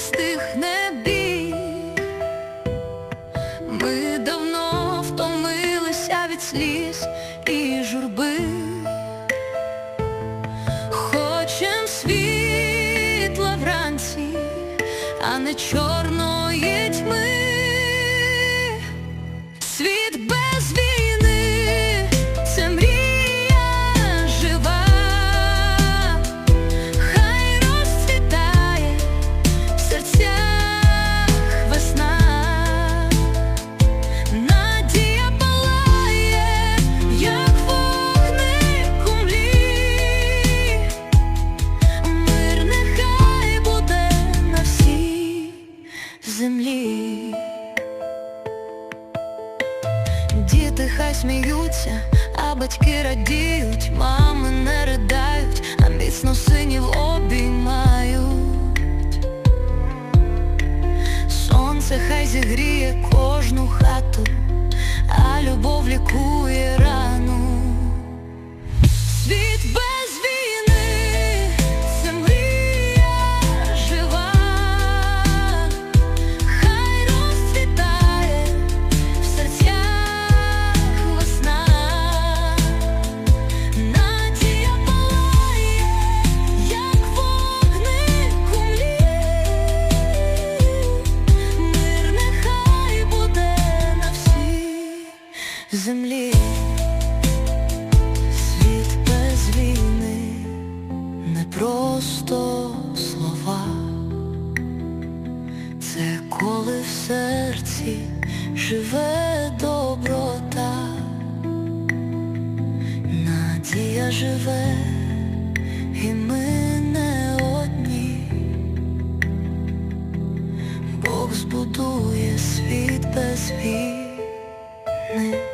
стихне бій, ми давно втомилися від сліз і журби, Хочем світла вранці, а не чорної тьми. Діти хай сміються, а батьки радіють, мами не ридають, а міцно синів обіймають. Сонце хай зігріє кожну просто слова, це коли в серці живе доброта, надія живе, і ми не одні. Бог збудує світ без війни.